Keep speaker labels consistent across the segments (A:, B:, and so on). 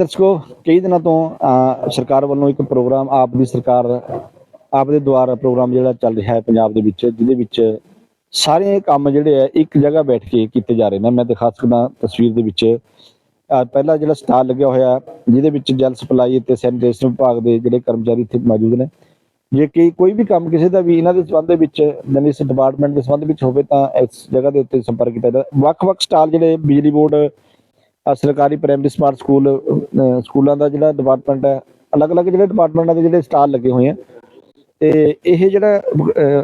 A: ਦਰਸ਼ਕੋ ਕਈ ਦਿਨਾਂ ਤੋਂ ਸਰਕਾਰ ਵੱਲੋਂ ਇੱਕ ਪ੍ਰੋਗਰਾਮ ਆਪ ਦੀ ਸਰਕਾਰ ਆਪ ਦੇ ਦੁਆਰਾ ਪ੍ਰੋਗਰਾਮ ਜਿਹੜਾ ਚੱਲ ਰਿਹਾ ਹੈ ਪੰਜਾਬ ਦੇ ਵਿੱਚ ਜਿਹਦੇ ਵਿੱਚ ਸਾਰੇ ਕੰਮ ਜਿਹੜੇ ਆ ਇੱਕ ਜਗ੍ਹਾ ਬੈਠ ਕੇ ਕੀਤੇ ਜਾ ਰਹੇ ਨੇ। ਮੈਂ ਦਿਖਾ ਸਕਦਾ ਤਸਵੀਰ ਦੇ ਵਿੱਚ ਅਹ, ਪਹਿਲਾ ਜਿਹੜਾ ਸਟਾਲ ਲੱਗਿਆ ਹੋਇਆ ਜਿਹਦੇ ਵਿੱਚ ਜਲ ਸਪਲਾਈ ਅਤੇ ਸੈਨੀਟੇਸ਼ਨ ਵਿਭਾਗ ਦੇ ਜਿਹੜੇ ਕਰਮਚਾਰੀ ਇੱਥੇ ਮੌਜੂਦ ਨੇ। ਜੇ ਕਿ ਕੋਈ ਵੀ ਕੰਮ ਕਿਸੇ ਦਾ ਵੀ ਇਹਨਾਂ ਦੇ ਸੰਬੰਧ ਵਿੱਚ ਯਾਨੀ ਇਸ ਡਿਪਾਰਟਮੈਂਟ ਦੇ ਸੰਬੰਧ ਵਿੱਚ ਹੋਵੇ ਤਾਂ ਇਸ ਜਗ੍ਹਾ ਦੇ ਉੱਤੇ ਸੰਪਰਕ ਕੀਤਾ ਜਾਂਦਾ ਵੱਖ-ਵੱਖ ਸਟਾਲ ਜਿਹੜੇ ਬਿਜਲੀ ਬੋਰਡ ਸਰਕਾਰੀ ਪ੍ਰਾਇਮਰੀ ਸਮਾਰਟ ਸਕੂਲ ਸਕੂਲਾਂ ਦਾ ਜਿਹੜਾ ਡਿਪਾਰਟਮੈਂਟ ਹੈ, ਅਲੱਗ-ਅਲੱਗ ਜਿਹੜੇ ਡਿਪਾਰਟਮੈਂਟਾਂ ਦੇ ਜਿਹੜੇ ਸਟਾਲ ਲੱਗੇ ਹੋਏ ਆ। ਤੇ ਇਹ ਜਿਹੜਾ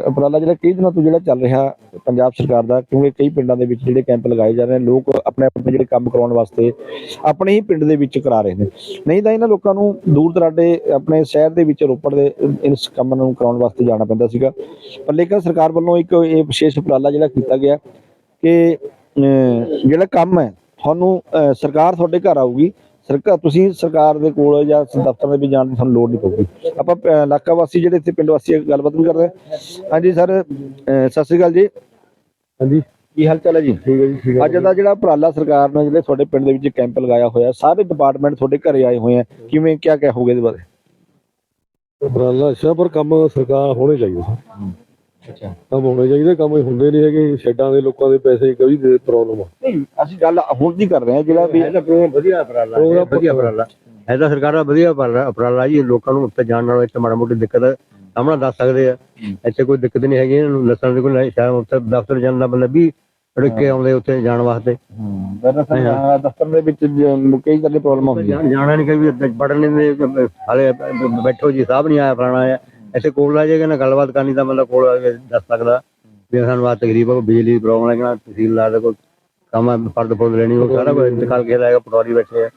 A: ਉਪਰਾਲਾ ਜਿਹੜਾ ਕਈ ਦਿਨਾਂ ਤੋਂ ਜਿਹੜਾ ਚੱਲ ਰਿਹਾ ਪੰਜਾਬ ਸਰਕਾਰ ਦਾ? ਕਿਉਂਕਿ ਕਈ ਪਿੰਡਾਂ ਦੇ ਵਿੱਚ ਜਿਹੜੇ ਕੈਂਪ ਲਗਾਏ ਜਾ ਰਹੇ ਨੇ, ਲੋਕ ਆਪਣੇ ਆਪਣੇ ਜਿਹੜੇ ਕੰਮ ਕਰਾਉਣ ਵਾਸਤੇ ਆਪਣੇ ਹੀ ਪਿੰਡ ਦੇ ਵਿੱਚ ਕਰਾ ਰਹੇ ਨੇ। ਨਹੀਂ ਤਾਂ ਇਹਨਾਂ ਲੋਕਾਂ ਨੂੰ ਦੂਰ ਦਰਾਡੇ ਆਪਣੇ ਸ਼ਹਿਰ ਦੇ ਵਿੱਚ ਰੋਪੜ ਦੇ ਇਸ ਕੰਮ ਨੂੰ ਕਰਾਉਣ ਵਾਸਤੇ ਜਾਣਾ ਪੈਂਦਾ ਸੀਗਾ। ਪਰ ਲੇਕਿਨ ਸਰਕਾਰ ਵੱਲੋਂ ਇੱਕ ਇਹ ਵਿਸ਼ੇਸ਼ ਉਪਰਾਲਾ ਜਿਹੜਾ ਕੀਤਾ ਗਿਆ ਕਿ ਜਿਹੜਾ ਕੰਮ ਹੈ ਤੁਹਾਨੂੰ ਸਰਕਾਰ ਤੁਹਾਡੇ ਘਰ ਆਊਗੀ। ਸਰਕਾਰ ਤੁਸੀਂ ਸਰਕਾਰ ਦੇ ਕੋਲ ਜਾਂ ਦਫ਼ਤਰ ਦੇ ਵੀ ਜਾਣ ਦੀ ਤੁਹਾਨੂੰ ਲੋੜ ਨਹੀਂ ਪਊਗੀ। ਆਪਾਂ ਇਲਾਕਾ ਵਾਸੀ ਜਿਹੜੇ ਇੱਥੇ ਪਿੰਡ ਵਾਸੀ ਗੱਲਬਾਤ ਵੀ ਕਰਦੇ ਹਾਂ। ਹਾਂਜੀ ਸਰ ਸਤਿ ਸ੍ਰੀ ਅਕਾਲ ਜੀ।
B: ਹਾਂਜੀ।
A: ਕੀ ਹਾਲ ਚਾਲ ਹੈ ਜੀ?
B: ਠੀਕ ਹੈ ਜੀ ਠੀਕ
A: ਅੱਜ ਦਾ ਜਿਹੜਾ ਉਪਰਾਲਾ ਸਰਕਾਰ ਨੇ ਜਿਹੜੇ ਤੁਹਾਡੇ ਪਿੰਡ ਦੇ ਵਿੱਚ ਕੈਂਪ ਲਗਾਇਆ ਹੋਇਆ ਸਾਰੇ ਡਿਪਾਰਟਮੈਂਟ ਤੁਹਾਡੇ ਘਰੇ ਆਏ ਹੋਏ ਆ। ਕਿਵੇਂ ਕਿਆ ਕਹੋਗੇ ਇਹਦੇ ਬਾਰੇ?
B: ਉਪਰਾਲਾ ਅੱਛਾ ਪਰ ਕੰਮ ਸਰਕਾਰ ਹੋਣੇ ਚਾਹੀਦੇ ਸਰ।
A: ਅੱਛਾ।
B: ਕੰਮ ਹੋਣੇ ਚਾਹੀਦੇ ਕੰਮ ਹੁੰਦੇ ਨਹੀਂ ਹੈਗੇ ਸ਼ੈਡਾਂ ਦੇ ਲੋਕਾਂ ਦੇ ਪੈਸੇ ਕਈ ਦੇ ਪ੍ਰੋਬਲਮ ਆ।
A: ਨਹੀਂ ਅਸੀਂ ਗੱਲ ਹੁਣ ਦੀ ਕਰ ਰਹੇ ਹਾਂ ਜਿਹੜਾ ਵੀ
C: ਇਹਦਾ ਪ੍ਰੋਗਰਾਮ ਵਧੀਆ ਉਪਰਾਲਾ ਹੈ ਵਧੀਆ ਉਪਰਾਲਾ। ਇਹਦਾ ਸਰਕਾਰ ਦਾ ਵਧੀਆ ਉਪਰਾਲਾ ਜੀ ਲੋਕਾਂ ਨੂੰ ਉੱਤੇ ਜਾਣ ਨਾਲ ਇੱਥੇ ਮਾੜਾ ਮੋਟੀ ਦਿੱਕਤ ਹੈ ਸਾਹਮਣਾ ਦੱਸ ਸਕਦੇ ਆ ਇੱਥੇ ਕੋਈ ਦਿੱਕਤ ਨਹੀਂ ਹੈਗੀ ਇਹਨਾਂ ਨੂੰ ਦੱਸਣ ਦੀ ਕੋਈ ਨਹੀਂ ਸ਼ਾਇਦ ਉੱਥੇ ਦਫ਼ਤਰ ਜਾਣ ਦਾ ਬੰਦਾ ਵੀ ਰੁਕੇ ਆਉਂਦੇ ਉੱਥੇ ਜਾਣ ਵਾਸਤੇ।
A: ਦਫ਼ਤਰ ਦੇ ਵਿੱਚ ਕਈ ਤਰ੍ਹਾਂ ਦੀ ਪ੍ਰੋਬਲਮ ਹੁੰਦੀ ਹੈ
C: ਜਾਣ- ਨਹੀਂ ਕਈ ਵੀ ਪੜਨ ਦੇ ਹਾਲੇ ਬੈਠੋ ਜੀ ਸਾਹਿਬ ਨਹੀਂ ਆਇਆ ਫਲਾਣਾ ਆਇਆ। ਇੱਥੇ ਕੋਲ ਆ ਜਾਏਗਾ ਨਾ ਗੱਲਬਾਤ ਕਰਨੀ ਤਾਂ ਬੰਦਾ ਕੋਲ ਆ ਕੇ ਦੱਸ ਸਕਦਾ। ਵੀ ਸਾਨੂੰ ਆ ਤਕਰੀਬ ਆ ਬਿਜਲੀ ਦੀ ਪ੍ਰੋਬਲਮ ਹੈ ਕਿ ਤਹਿਸੀਲਦਾਰ ਦਾ ਕੋਈ ਕੰਮ ਹੈ ਫਰਦ ਫੁਰਦ ਲੈਣੀ ਉਹ ਸਾਰਾ ਕੁਝ ਇੰਤਕਾਲ ਕੀਤਾ ਹੈਗਾ ਪਟਵਾਰੀ ਬੈਠੇ ਆ।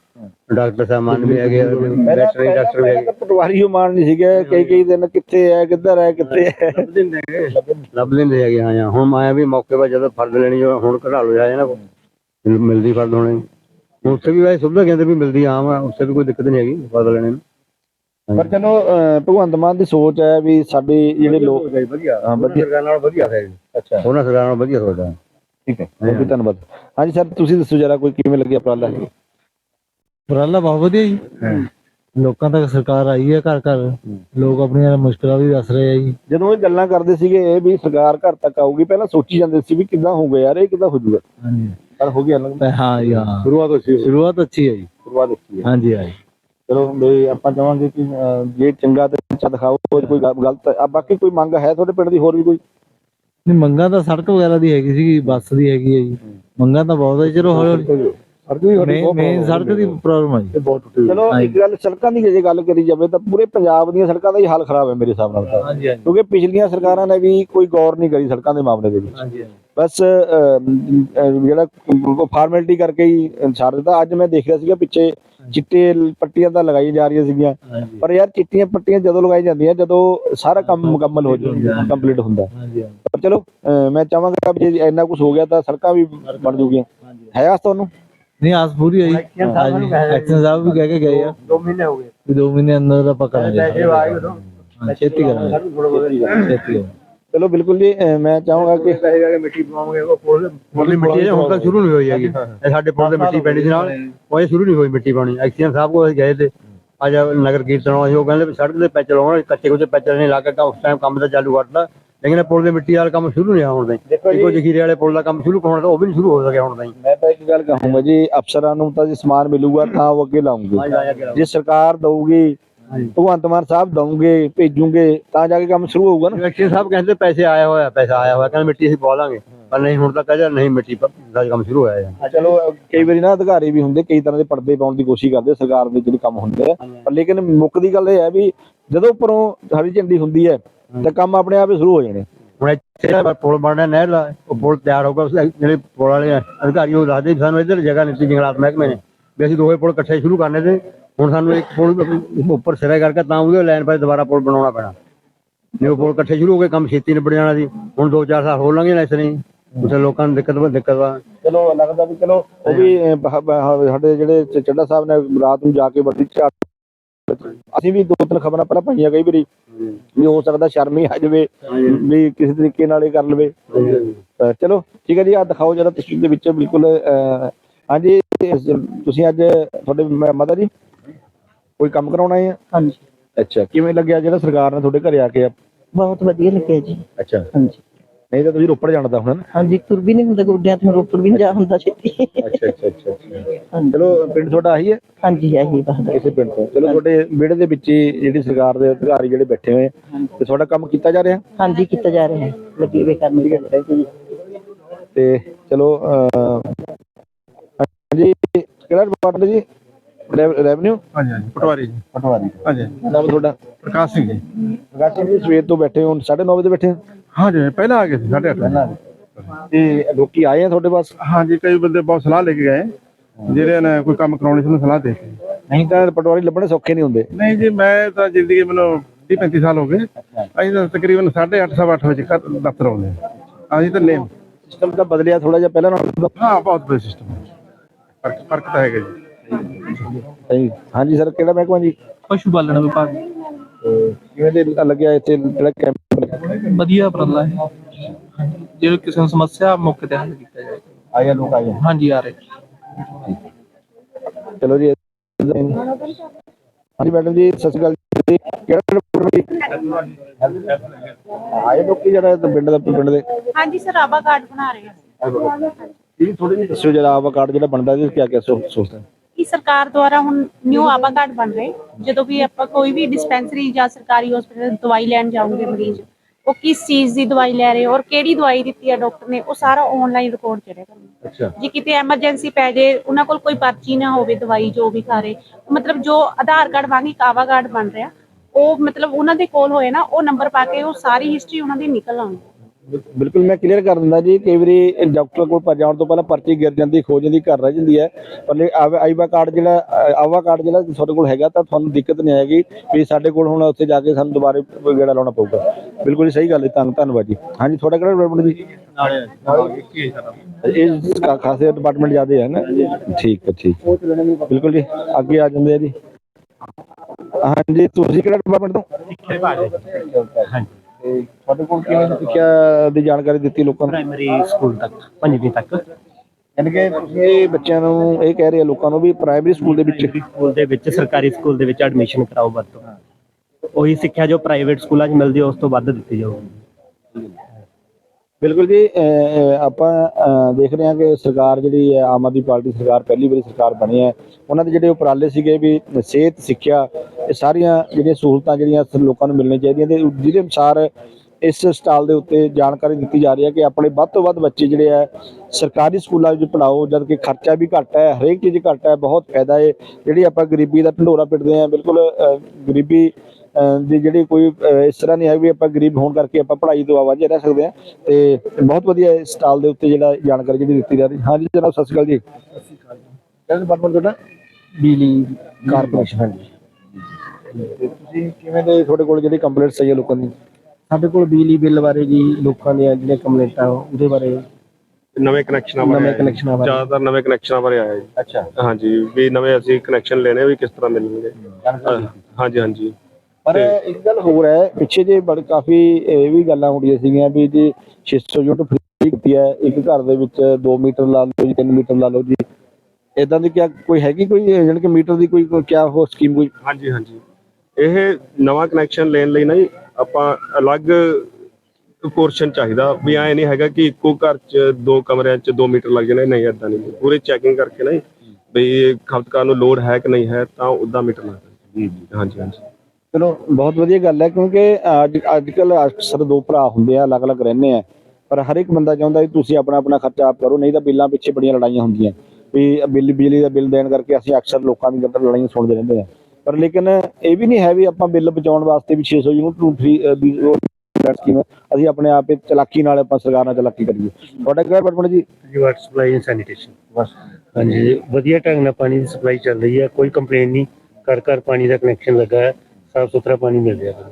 C: ਡਾਕਟਰ ਸਾਹਿਬ ਮਾਨ ਵੀ ਹੈਗੇ ਵੈਟਰਨਰੀ ਡਾਕਟਰ ਵੀ ਹੈਗੇ
A: ਪਟਵਾਰੀ ਉਹ ਮਾਨ ਨਹੀਂ ਸੀਗੇ ਕਈ ਕਈ ਦਿਨ ਕਿੱਥੇ ਹੈ ਕਿੱਧਰ ਹੈ ਕਿੱਥੇ ਹੈ
C: ਲੱਭ ਲੈਂਦੇ ਹੈਗੇ। ਹਾਂ ਜਾਂ ਹੁਣ ਮੈਂ ਵੀ ਮੌਕੇ 'ਤੇ ਜਦੋਂ ਫਰਦ ਲੈਣੀ ਹੋਵੇ ਹੁਣ ਕਢਾ ਲਓ ਜਾਏ ਨਾ ਮਿਲ- ਮਿਲਦੀ ਫਰਦ ਹੋਣੇ। ਹੁਣ ਉੱਥੇ ਵੀ ਵੈਸੇ ਸੁਵਿਧਾ ਕਹਿੰਦੇ ਵੀ ਮਿਲਦੀ ਆਮ ਆ ਉੱਥੇ ਵੀ ਕੋਈ ਦਿੱਕਤ ਨਹੀਂ ਹੈਗੀ ਫਰਦ ਲੈਣੇ ਨੂੰ।
A: ਪਰ ਚਲੋ ਅਹ, ਭਗਵੰਤ ਮਾਨ ਦੀ ਸੋਚ ਹੈ ਵੀ ਸਾਡੇ ਜਿਹੜੇ ਲੋਕ
C: ਵਧੀਆ।
A: ਹਾਂ, ਵਧੀਆ।
C: ਸਰਕਾਰ ਨਾਲ ਵਧੀਆ ਹੈ
A: ਅੱਛਾ।
C: ਉਹਨਾਂ ਸਰਕਾਰ ਨਾਲ ਵਧੀਆ ਸੋਚਦਾ
A: ਠੀਕ ਹੈ। ਬਹੁਤ ਬਹੁਤ ਧੰਨਵਾਦ। ਹਾਂਜੀ ਸਰ ਤੁਸੀਂ ਦੱਸੋ ਜਰਾ ਕੋਈ ਕਿਵੇਂ ਲੱਗਿਆ ਉਪਰਾਲਾ? ਇਹ?
D: ਉਪਰਾਲਾ ਬਹੁਤ ਵਧੀਆ ਜੀ। ਲੋਕਾਂ ਤੱਕ ਸਰਕਾਰ ਆਈ ਹੈ ਘਰ ਘਰ। ਲੋਕ ਆਪਣੀਆਂ ਮੁਸ਼ਕਲਾਂ ਵੀ ਦੱਸ ਰਹੇ ਆ ਜੀ।
A: ਜਦੋਂ ਇਹ ਗੱਲਾਂ ਕਰਦੇ ਸੀਗੇ ਇਹ ਵੀ ਸਰਕਾਰ ਘਰ ਤੱਕ ਆਊਗੀ ਪਹਿਲਾਂ ਸੋਚੀ ਜਾਂਦੇ ਸੀ ਵੀ ਕਿੱਦਾਂ ਹੋਊਗਾ ਯਾਰ ਇਹ ਕਿੱਦਾਂ ਹੋ ਜਾਊਗਾ।
D: ਹਾਂਜੀ।
A: ਪਰ ਹੋ ਗਿਆ ਲੱਗਦਾ
D: ਹਾਂ ਜੀ ਹਾਂ।
B: ਸ਼ੁਰੂਆਤ ਅੱਛੀ।
D: ਸ਼ੁਰੂਆਤ ਅੱਛੀ ਹੈ ਜੀ।
A: ਸ਼ੁਰੂਆਤ ਅੱਛੀ ਹੈ।
D: ਹਾਂਜੀ ਹਾਂ ਜੀ
A: ਚਲੋ ਵੀ ਆਪਾਂ ਚਾਹਾਂਗੇ ਕਿ ਅਹ, ਜੇ ਚੰਗਾ ਤੇ ਅੱਛਾ ਦਿਖਾਓ ਕੋਈ ਕੋਈ ਗੱਲ- ਗਲਤ ਆ ਬਾਕੀ ਕੋਈ ਮੰਗ ਹੈ ਤੁਹਾਡੇ ਪਿੰਡ ਦੀ ਹੋਰ ਵੀ ਕੋਈ?
D: ਨਹੀਂ ਮੰਗਾਂ ਤਾਂ ਸੜਕ ਵਗੈਰਾ ਦੀ ਹੈਗੀ ਸੀਗੀ ਬੱਸ ਦੀ ਹੈਗੀ ਹੈ ਜੀ। ਮੰਗਾਂ ਤਾਂ ਬਹੁਤ ਹੈ ਚਲੋ ਹੌਲੀ ਹੌਲੀ।
B: ਸੜਕ ਵੀ ਸਾਡੀ
D: ਮੇਨ
B: ਬਹੁਤ
D: ਮੇਨ ਸੜਕ ਦੀ ਪ੍ਰੋਬਲਮ ਹੈ ਜੀ।
B: ਇਹ ਬਹੁਤ ਟੁੱਟੀ ਹੋਈ।
A: ਚਲੋ ਇੱਕ ਗੱਲ ਸੜਕਾਂ ਦੀ ਜੇ ਗੱਲ ਕਰੀ ਜਾਵੇ ਤਾਂ ਪੂਰੇ ਪੰਜਾਬ ਦੀਆਂ ਸੜਕਾਂ ਦਾ ਹੀ ਹਾਲ ਖਰਾਬ ਹੈ ਮੇਰੇ ਹਿਸਾਬ ਨਾਲ ਤਾਂ।
D: ਹਾਂਜੀ ਹਾਂਜੀ।
A: ਕਿਉਂਕਿ ਪਿਛਲੀਆਂ ਸਰਕਾਰਾਂ ਨੇ ਵੀ ਕੋਈ ਗੌਰ ਨਹੀਂ ਕਰੀ ਸੜਕਾਂ ਦੇ ਮਾਮਲੇ ਦੇ ਵਿੱਚ।
D: ਹਾਂਜੀ
A: ਬਸ ਜਿਹੜਾ ਫਾਰਮੈਲਿਟੀ ਕਰਕੇ ਹੀ ਛੱਡ ਦਿੱਤਾ। ਅੱਜ ਮੈਂ ਦੇਖ ਰਿਹਾ ਸੀਗਾ ਪਿੱਛੇ ਚਿੱਟੇ ਪੱਟੀਆਂ ਤਾਂ ਲਗਾਈ ਜਾ ਰਹੀਆਂ ਸੀਗੀਆਂ।
D: ਹਾਂਜੀ।
A: ਪਰ ਯਾਰ ਚਿੱਟੀਆਂ ਪੱਟੀਆਂ ਜਦੋਂ ਲਗਾਈ ਜਾਂਦੀਆਂ ਜਦੋਂ ਸਾਰਾ ਕੰਮ ਮੁਕੰਮਲ ਹੋ ਜਾਂਦਾ ਕੰਪਲੀਟ ਹੁੰਦਾ।
D: ਹਾਂਜੀ
A: ਪਰ ਚਲੋ ਮੈਂ ਚਾਹਾਂਗਾ ਜੇ ਇੰਨਾ ਕੁਝ ਹੋ ਗਿਆ ਤਾਂ ਸੜਕਾਂ ਵੀ ਬਣ ਜੂਗੀਆਂ ਹੈ ਆਸ ਤੁਹਾਨੂੰ?
D: ਨਹੀਂ ਆਸ ਪੂਰੀ ਹੈ ਜੀ ਹਾਂਜੀ ਐਕਸ਼ਨ ਸਾਹਿਬ ਵੀ ਕਹਿ ਕੇ ਗਏ ਆ।
C: 2 ਮਹੀਨੇ ਹੋ ਗਏ।
D: ਵੀ 2 ਮਹੀਨੇ ਅੰਦਰ
C: ਆਏ ਉਦੋਂ।
D: ਹਾਂ, ਛੇਤੀ ਕਰਾਂਗੇ। ਛੇਤੀ ਕਰਾਂਗੇ।
A: ਚਲੋ ਬਿਲਕੁਲ ਜੀ ਮੈਂ ਚਾਹਾਂਗਾ ਕਿ
C: ਪੈਸੇ ਜਾ ਕੇ ਮਿੱਟੀ ਪਵਾਵਾਂਗੇ ਉਹ ਪੁੱਲ ਪੁੱਲ ਦੀ ਮਿੱਟੀ ਹੁਣ ਤੱਕ ਸ਼ੁਰੂ ਨਹੀਂ ਹੋਈ ਹੈਗੀ। ਇਹ ਸਾਡੇ ਪੁੱਲ ਦੇ ਮਿੱਟੀ ਪੈਣੀ ਸੀ ਨਾਲ। ਉਹ ਇਹ ਸ਼ੁਰੂ ਨਹੀਂ ਹੋਈ ਮਿੱਟੀ ਪਾਉਣੀ। ਐਕਸੀਅਨ ਸਾਹਿਬ ਕੋਲ ਅਸੀਂ ਗਏ ਤੇ ਅੱਜ ਨਗਰ ਕੀਰਤਨ ਉਹ ਕਹਿੰਦੇ ਵੀ ਸੜਕ ਦੇ ਪੈਚ ਲਾਉਣਾ ਕੱਚੇ ਕੁਚੇ ਪੈਚ ਨਹੀਂ ਲਾ ਕੇ ਉਸ ਟਾਈਮ ਕੰਮ ਤਾਂ ਚਾਲੂ ਕਰਤਾ। ਲੇਕਿਨ ਇਹ ਪੁੱਲ ਦੇ ਮਿੱਟੀ ਵਾਲਾ ਕੰਮ ਸ਼ੁਰੂ ਨਹੀਂ ਹੁਣ ਤਾਈਂ।
A: ਦੇਖੋ ਜੀ।
C: ਜਖੀਰੇ ਵਾਲੇ ਪੁੱਲ ਦਾ ਕੰਮ ਸ਼ੁਰੂ ਹੋਣਾ ਤਾਂ ਉਹ ਵੀ ਨਹੀਂ ਸ਼ੁਰੂ ਹੋ ਸਕਿਆ ਹੁਣ ਤਾਈਂ।
A: ਮੈਂ ਤਾਂ ਇੱਕ ਗੱਲ ਕਹੂੰਗਾ ਜੀ ਅਫਸਰਾਂ ਨੂੰ ਤਾਂ ਜੇ ਸਮਾਨ ਮਿਲੂਗਾ ਤਾਂ ਉਹ ਅੱਗੇ ਲਾਉਂਗੇ। ਜੇ ਸਰਕਾਰ ਦਊਗੀ ਭਗਵੰਤ ਮਾਨ ਸਾਹਿਬ ਦਊਗੇ ਭੇਜੂਗੇ ਤਾਂ ਜਾ ਕੇ ਕੰਮ ਸ਼ੁਰੂ ਹੋਊਗਾ ਨਾ।
C: ਐਕਸੀਅਨ ਸਾਹਿਬ ਕਹਿੰਦੇ ਪੈਸੇ ਆਇਆ ਹੋਇਆ ਪੈਸਾ ਆਇਆ ਹੋਇਆ ਕਹਿੰਦੇ ਮਿੱਟੀ ਅਸੀਂ ਲਾਂਗੇ। ਪਰ ਨਹੀਂ ਹੁਣ ਤੱਕ ਕਹਿੰਦੇ ਨਹੀਂ ਮਿੱਟੀ ਪ- ਦਾ ਕੰਮ ਸ਼ੁਰੂ ਹੋਇਆ ਹੈ।
A: ਚਲੋ ਕਈ ਵਾਰੀ ਨਾ ਅਧਿਕਾਰੀ ਵੀ ਹੁੰਦੇ ਕਈ ਤਰ੍ਹਾਂ ਦੇ ਪਰਦੇ ਪਾਉਣ ਦੀ ਕੋਸ਼ਿਸ਼ ਕਰਦੇ ਸਰਕਾਰ ਦੇ ਜਿਹੜੇ ਕੰਮ ਹੁੰਦੇ ਆ। ਪਰ ਲੇਕਿਨ ਮੁੱਕਦੀ ਗੱਲ ਇਹ ਹੈ ਵੀ ਜਦੋਂ ਉੱਪਰੋਂ ਹਰੀ ਝੰਡੀ ਹੁੰਦੀ ਹੈ ਤਾਂ ਕੰਮ ਆਪਣੇ ਆਪ ਹੀ ਸ਼ੁਰੂ ਹੋ ਜਾਣੇ।
C: ਹੁਣ ਇੱਥੇ ਪੁਲ ਬਣਨਾ ਨਹਿਰ ਦਾ ਉਹ ਪੁਲ ਤਿਆਰ ਹੋਊਗਾ ਉਸ ਜਿਹੜੇ ਪੁਲ ਵਾਲੇ ਅਧਿਕਾਰੀ ਉਹ ਦੱਸਦੇ ਸਾਨੂੰ ਇੱਧਰ ਜਗ੍ਹਾ ਨਹੀਂ ਸੀ ਜੰਗਲਾਤ ਮਹਿਕਮੇ ਨੇ। ਵੀ ਅਸੀਂ ਦੋਵੇਂ ਪੁਲ ਇਕੱਠੇ ਸ਼ੁਰੂ ਕਰਨੇ ਤੇ ਹੁਣ ਸਾਨੂੰ ਇੱਕ ਪੁਲ ਉੱਪਰ ਸਿਰੇ ਕਰਕੇ ਤਾਂ ਉਹਦੇ ਲਾਈਨ 'ਤੇ ਦੁਬਾਰਾ ਪੁਲ ਬਣਾਉਣਾ ਪੈਣਾ। ਉਹ ਪੁਲ ਇਕੱਠੇ ਸ਼ੁਰੂ ਹੋ ਗਏ ਕੰਮ ਛੇਤੀ ਨਿਬੜ ਜਾਣਾ ਸੀ। ਹੁਣ 2-4 ਸਾਲ ਹੋ ਲੰਘੇ ਨਾ ਇਸ ਨਹੀਂ ਉੱਥੇ ਲੋਕਾਂ ਨੂੰ ਦਿੱਕਤ ਦਿੱਕਤ ਵਾ।
A: ਚਲੋ ਲੱਗਦਾ ਵੀ ਚਲੋ ਉਹ ਵੀ ਸਾਡੇ ਜਿਹੜੇ ਚੱਡਾ ਸਾਹਿਬ ਨੇ ਰਾਤ ਨੂੰ ਜਾ ਕੇ ਵੱਡੀ ਝਾੜ ਅਸੀਂ ਵੀ ਦੋ ਤਿੰਨ ਖਬਰਾਂ ਪਹਿਲਾਂ ਪਾਈਆਂ ਕਈ ਵਾਰੀ ਵੀ ਹੋ ਸਕਦਾ ਸ਼ਰਮ ਹੀ ਆ ਜਾਵੇ ਵੀ ਕਿਸੇ ਤਰੀਕੇ ਨਾਲ ਇਹ ਕਰ ਲਵੇ। ਚਲੋ ਠੀਕ ਹੈ ਜੀ ਆ ਦਿਖਾਓ ਜਰਾ ਤਸਵੀਰ ਦੇ ਵਿੱਚ ਬਿਲਕੁਲ ਹਾਂਜੀ ਤੁਸੀਂ ਅੱਜ ਤੁਹਾਡੇ ਮਦਰ ਜੀ ਕੋਈ ਕੰਮ ਕਰਾਉਣਾ ਹੈ
E: ਹਾਂਜੀ।
A: ਅੱਛਾ ਕਿਵੇਂ ਲੱਗਿਆ ਜਿਹੜਾ ਸਰਕਾਰ ਨੇ ਤੁਹਾਡੇ ਘਰੇ ਆ ਕੇ
E: ਬਹੁਤ ਵਧੀਆ ਲੱਗਿਆ ਜੀ।
A: ਅੱਛਾ।
E: ਹਾਂਜੀ।
A: ਨਹੀਂ ਤਾਂ ਤੁਸੀਂ ਰੋਪੜ ਜਾਣਾ ਤਾਂ ਹੁਣ
E: ਹਾਂਜੀ ਤੁਰ ਵੀ ਨਹੀਂ ਹੁੰਦਾ ਗੋਡਿਆਂ ਤੋਂ ਰੋਪੜ ਵੀ ਨੀ ਜਾ ਹੁੰਦਾ ਛੇਤੀ।
A: ਅੱਛਾ ਅੱਛਾ ਅੱਛਾ ਅੱਛਾ।
E: ਹਾਂਜੀ।
A: ਚਲੋ ਪਿੰਡ ਤੁਹਾਡਾ ਆਹੀ ਹੈ?
E: ਹਾਂਜੀ ਇਹੀ ਹੈ
A: ਇਸੇ ਪਿੰਡ ਤੋਂ। ਚਲੋ ਤੁਹਾਡੇ ਵਿਹੜੇ ਦੇ ਵਿੱਚ ਹੀ ਜਿਹੜੀ ਸਰਕਾਰ ਦੇ ਅਧਿਕਾਰੀ ਜਿਹੜੇ ਬੈਠੇ ਹੋਏ ਆ, ਤੇ ਤੁਹਾਡਾ ਕੰਮ ਕੀਤਾ ਜਾ ਰਿਹਾ?
E: ਹਾਂਜੀ ਕੀਤਾ ਜਾ ਰਿਹਾ। ਹੈ ਲੱਗੀ ਵੇ ਕਰਨ ਦੀ
A: ਤੇ ਚਲੋ ਅਹ, ਹਾਂਜੀ ਕਿਹੜਾ ਡਿਪਾਰਟਮੈਂਟ ਜੀ? ਰੈਵਨਿਊ
C: ਹਾਂਜੀ ਹਾਂਜੀ ਪਟਵਾਰੀ ਜੀ।
A: ਪਟਵਾਰੀ।
C: ਹਾਂਜੀ।
A: ਨਾਮ ਤੁਹਾਡਾ?
C: ਪ੍ਰਕਾਸ਼ ਸਿੰਘ ਜੀ।
A: ਪ੍ਰਕਾਸ਼ ਸਿੰਘ ਜੀ ਸਵੇਰ ਤੋਂ ਬੈਠੇ ਹੋ 9:30 ਵਜੇ ਬੈਠੇ ਹੋ?
C: ਹਾਂਜੀ ਪਹਿਲਾਂ ਆ ਗਏ ਸੀ 8:30
A: ਤੇ ਲੋਕੀ ਆਏ ਆ ਤੁਹਾਡੇ ਪਾਸ?
C: ਹਾਂਜੀ ਕਈ ਬੰਦੇ ਬਹੁਤ ਸਲਾਹ ਲੈ ਕੇ ਗਏ ਜਿਹੜੇ ਨੇ ਕੋਈ ਕੰਮ ਕਰਾਉਣੀ ਸੀ ਉਹਨੂੰ ਸਲਾਹ ਦੇ
A: ਨਹੀਂ ਤਾਂ ਪਟਵਾਰੀ ਲੱਭਣੇ ਸੌਖੇ ਨਹੀਂ ਹੁੰਦੇ।
C: ਨਹੀਂ ਜੀ ਮੈਂ ਤਾਂ ਜ਼ਿੰਦਗੀ ਮੈਨੂੰ 30 35 ਸਾਲ ਹੋ ਗਏ। ਅਸੀਂ ਤਾਂ ਤਕਰੀਬਨ 8:30 ਸਵਾ ਅੱਠ ਵਜੇ ਘਰ ਦਫ਼ਤਰ ਆਉਂਦੇ ਹਾਂ। ਅਸੀਂ ਤਾਂ ਨੇਮ
A: ਸਿਸਟਮ ਤਾਂ ਬਦਲਿਆ ਥੋੜਾ ਜਿਹਾ ਪਹਿਲਾਂ ਨਾਲੋਂ।
C: ਹਾਂ ਬਹੁਤ ਵਧੀਆ ਸਿਸਟਮ ਹੈ। ਫ਼ਰਕ ਫ਼ਰਕ ਤਾਂ ਹੈਗਾ ਜੀ।
A: ਹਾਂਜੀ ਹਾਂਜੀ ਸਰ ਕਿਹੜਾ ਮਹਿਕਮਾ ਜੀ?
F: ਪਸ਼ੂ ਪਾਲਣ ਵਿਭਾਗ।
A: ਕਿਵੇਂ ਦੇ ਲੱਗਿਆ ਇੱਥੇ ਜਿਹੜਾ ਕੈਂਪ?
F: ਵਧੀਆ ਉਪਰਾਲਾ ਹੈ। ਜੇ ਕਿਸੇ ਨੂੰ ਸਮੱਸਿਆ ਮੌਕੇ ਤੇ ਹੱਲ ਕੀਤਾ ਜਾਏ।
A: ਆਇਆ ਲੋਕ ਆਏ
F: ਹਾਂਜੀ ਆ ਰਹੇ।
A: ਚਲੋ ਜੀ ਹਾਂਜੀ ਮੈਡਮ ਜੀ ਸਤਿ ਸ਼੍ਰੀ ਅਕਾਲ ਜੀ। ਕਿਹੜਾ ਜੀ ਆਏ ਲੋਕੀ ਜਿਹੜਾ ਪਿੰਡ ਦਾ ਪਿੰਡ ਦੇ।
G: ਹਾਂਜੀ ਸਰ ਆਬਾ ਕਾਰਡ ਬਣਾ ਰਹੇ ਹਾਂ।
A: ਇਹ ਥੋੜੀ ਜਿਹੀ ਦੱਸਿਓ ਜਰਾ ਆਵਾ ਕਾਰਡ ਜਿਹੜਾ ਬਣਦਾ ਇਹਦੇ ਕੀ ਕੀ ਸੋਚਦਾ
G: ਕਿ ਸਰਕਾਰ ਦੁਆਰਾ ਹੁਣ ਨਿਊ ਆਬਾ ਕਾਰਡ ਬਣ ਰਹੇ। ਜਦੋਂ ਵੀ ਆਪਾਂ ਕੋਈ ਵੀ ਡਿਸਪੈਂਸਰੀ ਜਾਂ ਸਰਕਾਰੀ ਹਸਪੀਟਲ ਦਵਾਈ ਲੈਣ ਜਾਓਗੇ ਮਰੀਜ਼ ਉਹ ਕਿਸ ਚੀਜ਼ ਦੀ ਦਵਾਈ ਲੈ ਰਹੇ ਔਰ ਕਿਹੜੀ ਦਵਾਈ ਦਿੱਤੀ ਹੈ ਡਾਕਟਰ ਨੇ ਉਹ ਸਾਰਾ ਆਨਲਾਈਨ ਰਿਕਾਰਡ ਚੜਿਆ ਕਰਨਾ
A: ਅੱਛਾ।
G: ਜੇ ਕਿਤੇ ਐਮਰਜੈਂਸੀ ਪੈ ਜੇ ਉਹਨਾਂ ਕੋਲ ਕੋਈ ਪਰਚੀ ਨਾ ਹੋਵੇ ਦਵਾਈ ਜੋ ਵੀ ਖਾ ਰਹੇ ਮਤਲਬ ਜੋ ਆਧਾਰ ਕਾਰਡ ਵਾਂਗ ਇੱਕ ਆਵਾ ਕਾਰਡ ਬਣ ਰਿਹਾ ਉਹ ਮਤਲਬ ਉਹਨਾਂ ਦੇ ਕੋਲ ਹੋਏ ਨਾ ਉਹ ਨੰਬਰ ਪਾ ਕੇ ਉਹ ਸਾਰੀ ਹਿਸਟਰੀ ਉਹਨਾਂ ਦੀ ਨਿਕਲ ਆਉਂਦੀ।
A: ਬਿਲਕੁਲ ਮੈਂ ਕਲੀਅਰ ਕਰ ਦਿੰਦਾ ਜੀ, ਕਈ ਵਾਰੀ ਡਾਕਟਰ ਕੋਲ ਭੱਜ ਜਾਣ ਤੋਂ ਪਹਿਲਾਂ ਪਰਚੀ ਗਿਰ ਜਾਂਦੀ, ਖੋ ਜਾਂਦੀ, ਘਰ ਰਹਿ ਜਾਂਦੀ ਹੈ। ਪਰ ਆਈਵਾ ਕਾਰਡ ਜਿਹੜਾ, ਆਵਾ ਕਾਰਡ ਜਿਹੜਾ ਤੁਹਾਡੇ ਕੋਲ ਹੈਗਾ ਤਾਂ ਤੁਹਾਨੂੰ ਦਿੱਕਤ ਨਹੀਂ ਆਏਗੀ ਵੀ ਸਾਡੇ ਕੋਲ ਹੁਣ ਉੱਥੇ ਜਾ ਕੇ ਸਾਨੂੰ ਦੁਬਾਰੇ ਗੇੜਾ ਲਾਉਣਾ ਪਊਗਾ। ਬਿਲਕੁਲ ਸਹੀ ਗੱਲ ਹੈ, ਧੰਨ ਧੰਨਵਾਦ ਜੀ। ਹਾਂਜੀ, ਤੁਹਾਡਾ ਕਿਹੜਾ ਡਿਪਾਰਟਮੈਂਟ ਜੀ? ਇਹ ਖਾਸੇ ਡਿਪਾਰਟਮੈਂਟ ਜ਼ਿਆਦੇ ਹੈ ਨਾ? ਠੀਕ ਹੈ ਠੀਕ। ਹੈ। ਬਿਲਕੁਲ ਜੀ, ਅੱਗੇ ਆ ਜਾਂਦੇ ਆ ਜੀ। ਹਾਂਜੀ, ਤੁਸੀਂ ਕਿਹੜਾ ਡਿਪਾਰਟਮੈਂਟ ਤੋਂ? ਹਾਂਜੀ। ਤੇ ਤੁਹਾਡੇ ਕੋਲ ਕਿਵੇਂ ਸਿੱਖਿਆ ਦੀ ਜਾਣਕਾਰੀ ਦਿੱਤੀ ਲੋਕਾਂ ਨੂੰ?
H: ਪ੍ਰਾਇਮਰੀ ਸਕੂਲ ਤੱਕ ਪੰਜਵੀਂ ਤੱਕ।
A: ਯਾਨੀ ਕਿ ਤੁਸੀਂ ਬੱਚਿਆਂ ਨੂੰ ਇਹ ਕਹਿ ਰਹੇ ਆ ਲੋਕਾਂ ਨੂੰ ਵੀ ਪ੍ਰਾਇਮਰੀ ਸਕੂਲ ਦੇ ਵਿੱਚ
H: ਸਕੂਲ ਦੇ ਵਿੱਚ ਸਰਕਾਰੀ ਸਕੂਲ ਦੇ ਵਿੱਚ ਐਡਮਿਸ਼ਨ ਕਰਾਓ ਵੱਧ ਤੋਂ। ਉਹੀ ਸਿੱਖਿਆ ਜੋ ਪ੍ਰਾਈਵੇਟ ਸਕੂਲਾਂ 'ਚ ਮਿਲਦੀ ਹੈ ਉਸ ਤੋਂ ਵੱਧ ਦਿੱਤੀ ਜਾਊਗੀ।
A: ਬਿਲਕੁਲ ਜੀ ਆਪਾਂ ਦੇਖ ਰਹੇ ਹਾਂ ਕਿ ਸਰਕਾਰ ਜਿਹੜੀ ਹੈ, ਆਮ ਆਦਮੀ ਪਾਰਟੀ ਸਰਕਾਰ, ਪਹਿਲੀ ਵਾਰੀ ਸਰਕਾਰ ਬਣੀ ਹੈ। ਉਹਨਾਂ ਦੇ ਜਿਹੜੇ ਉਪਰਾਲੇ ਸੀਗੇ ਵੀ ਸਿਹਤ, ਸਿੱਖਿਆ, ਇਹ ਸਾਰੀਆਂ ਜਿਹੜੀਆਂ ਸਹੂਲਤਾਂ ਜਿਹੜੀਆਂ ਲੋਕਾਂ ਨੂੰ ਮਿਲਣੀਆਂ ਚਾਹੀਦੀਆਂ ਤੇ ਜਿਹਦੇ ਅਨੁਸਾਰ ਇਸ ਸਟਾਲ ਦੇ ਉੱਤੇ ਜਾਣਕਾਰੀ ਦਿੱਤੀ ਜਾ ਰਹੀ ਹੈ ਕਿ ਆਪਣੇ ਵੱਧ ਤੋਂ ਵੱਧ ਬੱਚੇ ਜਿਹੜੇ ਆ ਸਰਕਾਰੀ ਸਕੂਲਾਂ ਵਿੱਚ ਪੜਾਓ ਜਦ ਕਿ ਖਰਚਾ ਵੀ ਘੱਟ ਹੈ, ਹਰੇਕ ਚੀਜ਼ ਘੱਟ ਹੈ, ਬਹੁਤ ਫਾਇਦਾ ਹੈ। ਜਿਹੜੀ ਆਪਾਂ ਗਰੀਬੀ ਦਾ ਢੰਡੋਰਾ ਪਿੱਟਦੇ ਆ ਬਿਲਕੁਲ ਗਰੀਬੀ ਦੀ ਜਿਹੜੀ ਕੋਈ ਇਸ ਤਰ੍ਹਾਂ ਨਹੀਂ ਹੈ ਵੀ ਆਪਾਂ ਗਰੀਬ ਹੋਣ ਕਰਕੇ ਆਪਾਂ ਪੜ੍ਹਾਈ ਤੋਂ ਆਵਾਜ਼ੇ ਰਹਿ ਸਕਦੇ ਆ ਤੇ ਬਹੁਤ ਵਧੀਆ ਇਸ ਸਟਾਲ ਦੇ ਉੱਤੇ ਜਿਹੜਾ ਜਾਣਕਾਰੀ ਜਿਹੜੀ ਦਿੱਤੀ ਜਾ ਰਹੀ। ਹਾਂਜੀ ਜਨਾਬ ਸਤਿ ਸ਼੍ਰੀ ਅਕਾਲ ਜੀ। ਕਿਹੜਾ ਡਿਪਾਰਟਮੈਂਟ ਤੁਹਾਡਾ?
E: ਬਿਜਲੀ
A: ਕਾਰਪੋਰੇਸ਼ਨ ਹਾਂਜੀ। ਤੁਸੀਂ ਕਿਵੇਂ ਦੇ ਤੁਹਾਡੇ ਕੋਲ ਜਿਹੜੀ ਕੰਪਲੇਂਟਸ ਆਈ ਲੋਕਾਂ ਦੀ?
H: ਸਾਡੇ ਕੋਲ ਬਿਜਲੀ ਬਿੱਲ ਬਾਰੇ ਜੀ ਲੋਕਾਂ ਦੀਆਂ ਜਿਹੜੀਆਂ ਕੰਪਲੇਂਟਾਂ ਉਹਦੇ ਬਾਰੇ
I: ਨਵੇਂ ਕਨੈਕਸ਼ਨਾਂ ਬਾਰੇ
H: ਨਵੇਂ
I: ਜੀ।
H: ਕਨੈਕਸ਼ਨਾਂ ਬਾਰੇ।
I: ਜ਼ਿਆਦਾਤਰ ਨਵੇਂ ਕਨੈਕਸ਼ਨਾਂ ਬਾਰੇ ਆਇਆ ਜੀ
A: ਅੱਛਾ।
I: ਹਾਂਜੀ ਵੀ ਨਵੇਂ ਅਸੀਂ ਕਨੈਕਸ਼ਨ ਲੈਣੇ ਵੀ ਕਿਸ ਤਰ੍ਹਾਂ ਮਿਲਣਗੇ। ਹਾਂਜੀ ਹਾਂਜੀ।
A: ਪਰ ਇੱਕ ਗੱਲ ਹੋਰ ਹੈ ਪਿੱਛੇ ਜੇ ਬੜ ਕਾਫੀ ਇਹ ਵੀ ਗੱਲਾਂ ਹੁੰਦੀਆਂ ਸੀਗੀਆਂ ਵੀ ਜੀ 600 ਯੂਨਿਟ ਫ੍ਰੀ ਕੀਤੀ ਹੈ ਇੱਕ ਘਰ ਦੇ ਵਿੱਚ 2 ਮੀਟਰ ਲਾ ਲਓ ਜੀ 3 ਮੀਟਰ ਲਾ ਲਓ ਜੀ ਇਦਾਂ ਦੀ ਕਿਆ ਕੋਈ ਹੈਗੀ ਕੋਈ ਜਾਣੀ ਕਿ ਮੀਟਰ ਦੀ ਕੋਈ ਕਿਆ ਹੋ ਸਕੀਮ ਕੋਈ?
I: ਹਾਂਜੀ ਹਾਂਜੀ। ਇਹ ਨਵਾਂ ਕਨੈਕਸ਼ਨ ਲੈਣ ਲਈ ਨਾ ਜੀ ਆਪਾਂ ਅਲੱਗ ਪੋਰਸ਼ਨ ਚਾਹੀਦਾ ਵੀ ਐ ਨਹੀਂ ਹੈਗਾ ਕਿ ਇੱਕੋ ਘਰ 'ਚ ਦੋ ਕਮਰਿਆਂ 'ਚ 2 ਮੀਟਰ ਲੱਗ ਜਾਣੇ ਨਹੀਂ ਇਦਾਂ ਨਹੀਂ। ਪੂਰੀ ਚੈਕਿੰਗ ਕਰਕੇ ਨਾ ਜੀ, ਵੀ ਖਪਤਕਾਰ ਨੂੰ ਲੋਡ ਹੈ ਕਿ ਨਹੀਂ ਹੈ ਤਾਂ ਉਦਾਂ ਮੀਟਰ ਲੱਗਦਾ ਜੀ। ਹਾਂਜੀ ਹਾਂਜੀ।
A: ਚਲੋ, ਬਹੁਤ ਵਧੀਆ ਗੱਲ ਹੈ, ਕਿਉਂਕਿ ਅੱਜ ਅੱਜ ਕੱਲ ਅਕਸਰ ਦੋ ਭਰਾ ਹੁੰਦੇ ਆ, ਅਲੱਗ-ਅਲੱਗ ਰਹਿੰਦੇ ਆ। ਪਰ ਹਰ ਇੱਕ ਬੰਦਾ ਚਾਹੁੰਦਾ ਵੀ ਤੁਸੀਂ ਆਪਣਾ ਆਪਣਾ ਖਰਚਾ ਆਪ ਕਰੋ, ਨਹੀਂ ਤਾਂ ਬਿੱਲਾਂ ਪਿੱਛੇ ਬੜੀਆਂ ਲੜਾਈਆਂ ਹੁੰਦੀਆਂ। ਵੀ ਬਿੱਲ, ਬਿਜਲੀ ਦਾ ਬਿੱਲ ਦੇਣ ਕਰਕੇ ਅਸੀਂ ਅਕਸਰ ਲੋਕਾਂ ਦੀ ਗੱਲਾਂ ਲੜਾਈਆਂ ਸੁਣਦੇ ਰਹਿੰਦੇ ਆ। ਪਰ ਲੇਕਿਨ ਇਹ ਵੀ ਨਹੀਂ ਹੈ ਵੀ ਆਪਾਂ ਬਿੱਲ ਬਚਾਉਣ ਵਾਸਤੇ ਵੀ 600 ਯੂਨਿਟ ਫ੍ਰੀ ਸਕੀਮ ਅਸੀਂ ਆਪਣੇ ਆਪ ਹੀ ਚਲਾਕੀ ਨਾਲ ਆਪਾਂ ਸਰਕਾਰ ਨਾਲ ਚਲਾਕੀ ਕਰੀਏ। ਤੁਹਾਡਾ ਕਿਹੜਾ ਡਿਪਾਰਟਮੈਂਟ ਜੀ?
H: ਵਾਟਰ ਸਪਲਾਈ ਐਂਡ ਸੈਨੀਟੇਸ਼ਨ ਹਾਂਜੀ, ਵਧੀਆ ਢੰਗ ਨਾਲ ਪਾਣੀ ਦੀ ਸਪਲਾਈ ਚੱਲ ਰਹੀ ਹੈ, ਕੋਈ ਕੰਪਲੇਨ ਨਹੀਂ ਘਰ ਘਰ ਪਾਣੀ ਦਾ ਕਨੈਕਸ਼ਨ ਲੱਗਾ ਹੈ। ਸਾਫ਼ ਸੁਥਰਾ ਪਾਣੀ ਮਿਲ ਰਿਹਾ ਹੈ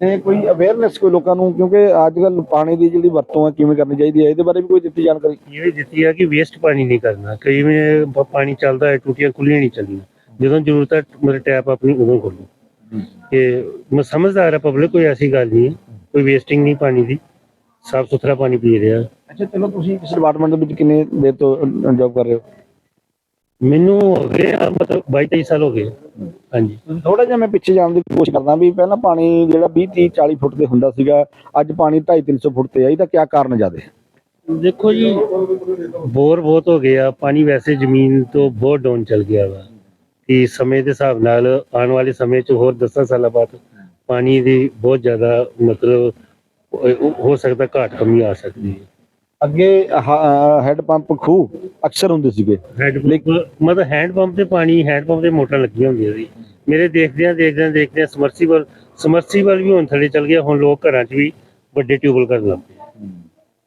A: ਤੇ ਕੋਈ ਅਵੇਅਰਨੈਸ ਕੋਈ ਲੋਕਾਂ ਨੂੰ? ਕਿਉਂਕਿ ਅੱਜ ਕੱਲ ਪਾਣੀ ਦੀ ਜਿਹੜੀ ਵਰਤੋਂ ਹੈ ਕਿਵੇਂ ਕਰਨੀ ਚਾਹੀਦੀ ਹੈ ਇਹਦੇ ਬਾਰੇ ਵੀ ਕੋਈ ਦਿੱਤੀ ਜਾਣਕਾਰੀ?
H: ਇਹ ਵੀ ਦਿੱਤੀ ਹੈ ਕਿ ਵੇਸਟ ਪਾਣੀ ਨਹੀਂ ਕਰਨਾ। ਕਈ ਵਾਰ ਪਾਣੀ ਚੱਲਦਾ ਹੈ ਟੂਟੀਆਂ ਖੁੱਲੀਆਂ ਨਹੀਂ ਚੱਲਦੀਆਂ। ਜਦੋਂ ਜ਼ਰੂਰਤ ਹੈ ਮੇਰੇ ਟੈਪ ਆਪਣੀ ਉਦੋਂ ਖੋਲੋ ਕਿ ਮੈਂ ਸਮਝਦਾਰ ਹੈ ਪਬਲਿਕ ਕੋਈ ਐਸੀ ਗੱਲ ਨਹੀਂ ਕੋਈ ਵੇਸਟਿੰਗ ਨਹੀਂ ਪਾਣੀ ਦੀ। ਸਾਫ਼ ਸੁਥਰਾ ਪਾਣੀ ਪੀ ਰਿਹਾ।
A: ਅੱਛਾ ਚਲੋ ਤੁਸੀਂ ਇਸ ਡਿਪਾਰਟਮੈਂਟ ਦੇ ਵਿੱਚ ਕਿੰਨੇ ਦੇਰ ਤੋਂ ਜੌਬ ਕਰ ਰਹੇ ਹੋ?
H: ਮੈਨੂੰ ਹੋ ਗਏ ਆ ਮਤਲਬ 22 23 ਸਾਲ ਹੋ ਗਏ ਹਾਂਜੀ।
A: ਥੋੜਾ ਜਿਹਾ ਮੈਂ ਪਿੱਛੇ ਜਾਣ ਦੀ ਕੋਸ਼ਿਸ਼ ਕਰਦਾ ਵੀ ਪਹਿਲਾਂ ਪਾਣੀ ਜਿਹੜਾ 20 30 40 ਫੁੱਟ ਤੇ ਹੁੰਦਾ ਸੀਗਾ ਅੱਜ ਪਾਣੀ 2.5 300 ਫੁੱਟ ਤੇ ਆ ਇਹਦਾ ਕੀ ਕਾਰਨ ਜ਼ਿਆਦੇ
H: ਦੇਖੋ ਜੀ ਬੋਰ ਬਹੁਤ ਹੋ ਗਏ ਆ ਪਾਣੀ ਵੈਸੇ ਜ਼ਮੀਨ ਤੋਂ ਬਹੁਤ ਡਾਊਨ ਚਲ ਗਿਆ ਵਾ। ਕਿ ਸਮੇਂ ਦੇ ਹਿਸਾਬ ਨਾਲ ਆਉਣ ਵਾਲੇ ਸਮੇਂ 'ਚ ਹੋਰ 10 ਸਾਲਾਂ ਬਾਅਦ ਪਾਣੀ ਦੀ ਬਹੁਤ ਜ਼ਿਆਦਾ ਮਤਲਬ ਹੋ- ਹੋ ਸਕਦਾ ਘਾਟ ਕਮੀ ਆ ਸਕਦੀ ਹੈ।
A: ਅੱਗੇ ਹੈੱਡ ਪੰਪ ਖੂਹ ਅਕਸਰ ਹੁੰਦੇ ਸੀਗੇ।
H: ਹੈਂਡ ਪੰਪ ਮਤਲਬ ਹੈਂਡ ਪੰਪ ਤੇ ਪਾਣੀ ਹੈਂਡ ਪੰਪ ਤੇ ਮੋਟਰਾਂ ਲੱਗੀਆਂ ਹੁੰਦੀਆਂ ਸੀ। ਮੇਰੇ ਦੇਖਦਿਆਂ ਦੇਖਦਿਆਂ ਦੇਖਦਿਆਂ ਸਮਰਸੀਬਲ ਸਮਰਸੀਬਲ ਵੀ ਹੁਣ ਥੱਲੇ ਚਲ ਗਿਆ ਹੁਣ ਲੋਕ ਘਰਾਂ 'ਚ ਵੀ ਵੱਡੇ ਟਿਊਬਲ ਕਰਨ ਲੱਗ ਪਏ।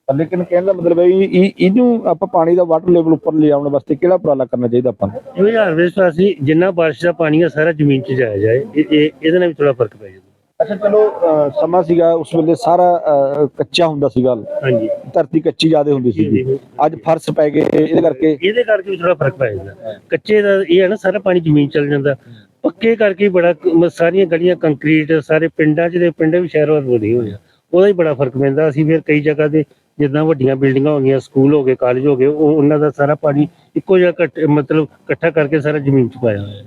A: ਲੇਕਿਨ ਕਹਿਣ ਦਾ ਮਤਲਬ ਹੈ ਇਹ- ਇਹਨੂੰ ਆਪਾਂ ਪਾਣੀ ਦਾ ਵਾਟਰ ਲੈਵਲ ਉੱਪਰ ਲਿਆਉਣ ਵਾਸਤੇ ਕਿਹੜਾ ਉਪਰਾਲਾ ਕਰਨਾ ਚਾਹੀਦਾ ਆਪਾਂ ਨੂੰ?
H: ਇਹ ਹਜ਼ਾਰ ਵੇਸ ਅਸੀਂ ਜਿੰਨਾ ਬਾਰਿਸ਼ ਦਾ ਪਾਣੀ ਆ ਸਾਰਾ ਜ਼ਮੀਨ 'ਚ ਜਾਇਆ ਜਾਏ। ਇਹ- ਇਹਦੇ ਨਾਲ ਵੀ ਥੋੜਾ ਫ਼ਰਕ ਪੈ ਜਾਂਦਾ।
A: ਅੱਛਾ ਚਲੋ ਅਹ, ਸਮਾਂ ਸੀਗਾ ਉਸ ਵੇਲੇ ਸਾਰਾ ਅਹ, ਕੱਚਾ ਹੁੰਦਾ ਸੀਗਾ।
H: ਹਾਂਜੀ।
A: ਧਰਤੀ ਕੱਚੀ ਜ਼ਿਆਦਾ ਹੁੰਦੀ ਸੀਗੀ। ਅੱਜ ਫਰਸ਼ ਪੈ ਗਏ ਇਹਦੇ ਕਰਕੇ।
H: ਇਹਦੇ ਕਰਕੇ ਵੀ ਥੋੜਾ ਫ਼ਰਕ ਪੈ ਜਾਂਦਾ। ਕੱਚੇ ਦਾ ਇਹ ਹੈ ਨਾ ਸਾਰਾ ਪਾਣੀ ਜ਼ਮੀਨ ਚਲ ਜਾਂਦਾ। ਪੱਕੇ ਕਰਕੇ ਬੜਾ ਕ- ਮ- ਸਾਰੀਆਂ ਗਲੀਆਂ ਕੰਕਰੀਟ ਸਾਰੇ ਪਿੰਡਾਂ 'ਚ ਦੇ ਪਿੰਡ ਵੀ ਸ਼ਹਿਰ ਵੱਲ ਵਧੇ ਹੋਏ ਆ। ਉਹਦਾ ਹੀ ਬੜਾ ਫ਼ਰਕ ਪੈਂਦਾ। ਅਸੀਂ ਫਿਰ ਕਈ ਜਗ੍ਹਾ ਤੇ ਜਿੱਦਾਂ ਵੱਡੀਆਂ ਬਿਲਡਿੰਗਾਂ ਹੋ ਗਈਆਂ ਸਕੂਲ ਹੋ ਗਏ ਕਾਲਜ ਹੋ ਗਏ ਉਹ ਉਹਨਾਂ ਦਾ ਸਾਰਾ ਪਾਣੀ ਇੱਕੋ ਜਿਹਾ ਇਕੱਠ- ਮਤਲਬ ਇਕੱਠਾ ਕਰਕੇ ਸਾਰਾ ਜ਼ਮੀਨ 'ਚ ਪਾਇਆ ਹੋਇਆ। ਹੈ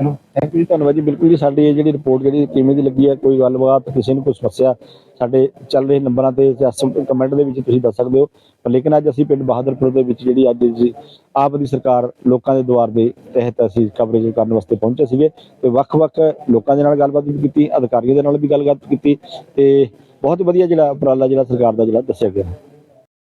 A: ਚਲੋ ਥੈਂਕ ਯੂ ਧੰਨਵਾਦ ਜੀ। ਬਿਲਕੁਲ ਜੀ, ਸਾਡੀ ਇਹ ਜਿਹੜੀ ਰਿਪੋਰਟ ਜਿਹੜੀ ਕਿਵੇਂ ਦੀ ਲੱਗੀ ਹੈ, ਕੋਈ ਗੱਲਬਾਤ, ਕਿਸੇ ਨੂੰ ਕੋਈ ਸਮੱਸਿਆ ਸਾਡੇ ਚੱਲ ਰਹੇ ਨੰਬਰਾਂ ਤੇ ਕਮੈਂਟ ਦੇ ਵਿੱਚ ਤੁਸੀਂ ਦੱਸ ਸਕਦੇ ਹੋ। ਪਰ ਲੇਕਿਨ ਅੱਜ ਅਸੀਂ ਪਿੰਡ ਬਹਾਦਰਪੁਰ ਦੇ ਵਿੱਚ ਜਿਹੜੀ ਅੱਜ ਜੀ ਆਪ ਦੀ ਸਰਕਾਰ ਲੋਕਾਂ ਦੇ ਦੁਆਰ ਦੇ ਤਹਿਤ ਅਸੀਂ ਕਵਰੇਜ ਕਰਨ ਵਾਸਤੇ ਪਹੁੰਚੇ ਸੀਗੇ ਤੇ ਵੱਖ-ਵੱਖ ਲੋਕਾਂ ਦੇ ਨਾਲ ਗੱਲਬਾਤ ਵੀ ਕੀਤੀ, ਅਧਿਕਾਰੀਆਂ ਦੇ ਨਾਲ ਵੀ ਗੱਲਬਾਤ ਕੀਤੀ ਤੇ ਬਹੁਤ ਵਧੀਆ ਜਿਹੜਾ ਉਪਰਾਲਾ ਜਿਹੜਾ ਸਰਕਾਰ ਦਾ ਜਿਹੜਾ ਦੱਸਿਆ ਗਿਆ।